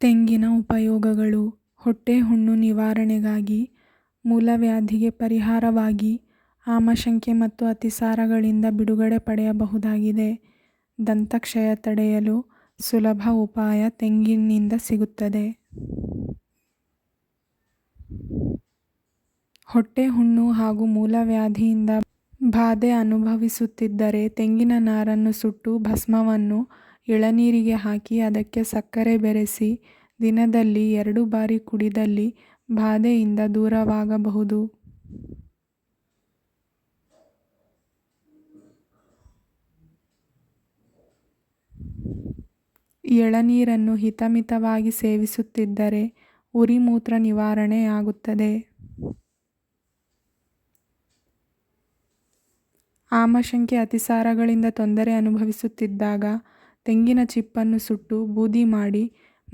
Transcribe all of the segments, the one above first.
ತೆಂಗಿನ ಉಪಯೋಗಗಳು ಹೊಟ್ಟೆಹುಣ್ಣು ನಿವಾರಣೆಗಾಗಿ ಮೂಲವ್ಯಾಧಿಗೆ ಪರಿಹಾರವಾಗಿ, ಆಮಶಂಕೆ ಮತ್ತು ಅತಿಸಾರಗಳಿಂದ ಬಿಡುಗಡೆ ಪಡೆಯಬಹುದಾಗಿದೆ. ದಂತಕ್ಷಯ ತಡೆಯಲು ಸುಲಭ ಉಪಾಯ ತೆಂಗಿನಿಂದ ಸಿಗುತ್ತದೆ. ಹೊಟ್ಟೆಹುಣ್ಣು ಹಾಗೂ ಮೂಲವ್ಯಾಧಿಯಿಂದ ಬಾಧೆ ಅನುಭವಿಸುತ್ತಿದ್ದರೆ ತೆಂಗಿನ ನಾರನ್ನು ಸುಟ್ಟು ಭಸ್ಮವನ್ನು ಎಳನೀರಿಗೆ ಹಾಕಿ ಅದಕ್ಕೆ ಸಕ್ಕರೆ ಬೆರೆಸಿ ದಿನದಲ್ಲಿ ಎರಡು ಬಾರಿ ಕುಡಿದಲ್ಲಿ ಬಾಧೆಯಿಂದ ದೂರವಾಗಬಹುದು. ಎಳನೀರನ್ನು ಹಿತಮಿತವಾಗಿ ಸೇವಿಸುತ್ತಿದ್ದರೆ ಉರಿ ಮೂತ್ರ ನಿವಾರಣೆ ಆಗುತ್ತದೆ. ಆಮಶಂಕೆ ಅತಿಸಾರಗಳಿಂದ ತೊಂದರೆ ಅನುಭವಿಸುತ್ತಿದ್ದಾಗ ತೆಂಗಿನ ಚಿಪ್ಪನ್ನು ಸುಟ್ಟು ಬೂದಿ ಮಾಡಿ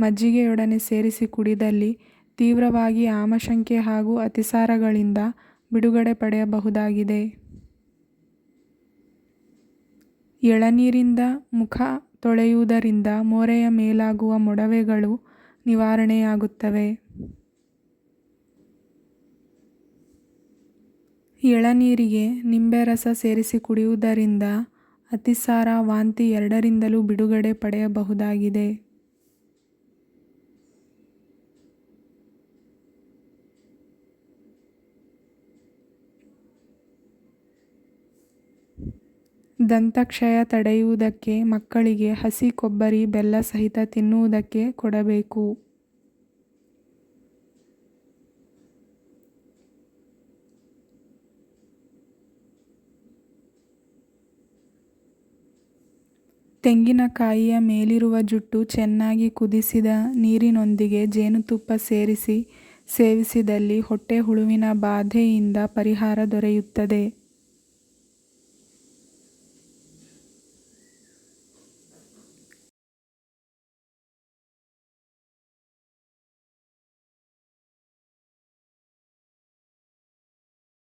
ಮಜ್ಜಿಗೆಯೊಡನೆ ಸೇರಿಸಿ ಕುಡಿದಲ್ಲಿ ತೀವ್ರವಾಗಿ ಆಮಶಂಕೆ ಹಾಗೂ ಅತಿಸಾರಗಳಿಂದ ಬಿಡುಗಡೆ ಪಡೆಯಬಹುದಾಗಿದೆ. ಎಳನೀರಿಂದ ಮುಖ ತೊಳೆಯುವುದರಿಂದ ಮೋರೆಯ ಮೇಲಾಗುವ ಮೊಡವೆಗಳು ನಿವಾರಣೆಯಾಗುತ್ತವೆ. ಎಳನೀರಿಗೆ ನಿಂಬೆರಸ ಸೇರಿಸಿ ಕುಡಿಯುವುದರಿಂದ ಅತಿಸಾರ ವಾಂತಿ ಎರಡರಿಂದಲೂ ಬಿಡುಗಡೆ ಪಡೆಯಬಹುದಾಗಿದೆ. ದಂತಕ್ಷಯ ತಡೆಯುವುದಕ್ಕೆ ಮಕ್ಕಳಿಗೆ ಹಸಿ ಕೊಬ್ಬರಿ, ಬೆಲ್ಲ ಸಹಿತ ತಿನ್ನುವುದಕ್ಕೆ ಕೊಡಬೇಕು. ತೆಂಗಿನಕಾಯಿಯ ಮೇಲಿರುವ ಜುಟ್ಟು ಚೆನ್ನಾಗಿ ಕುದಿಸಿದ ನೀರಿನೊಂದಿಗೆ ಜೇನುತುಪ್ಪ ಸೇರಿಸಿ ಸೇವಿಸಿದಲ್ಲಿ ಹೊಟ್ಟೆಹುಳುವಿನ ಬಾಧೆಯಿಂದ ಪರಿಹಾರ ದೊರೆಯುತ್ತದೆ.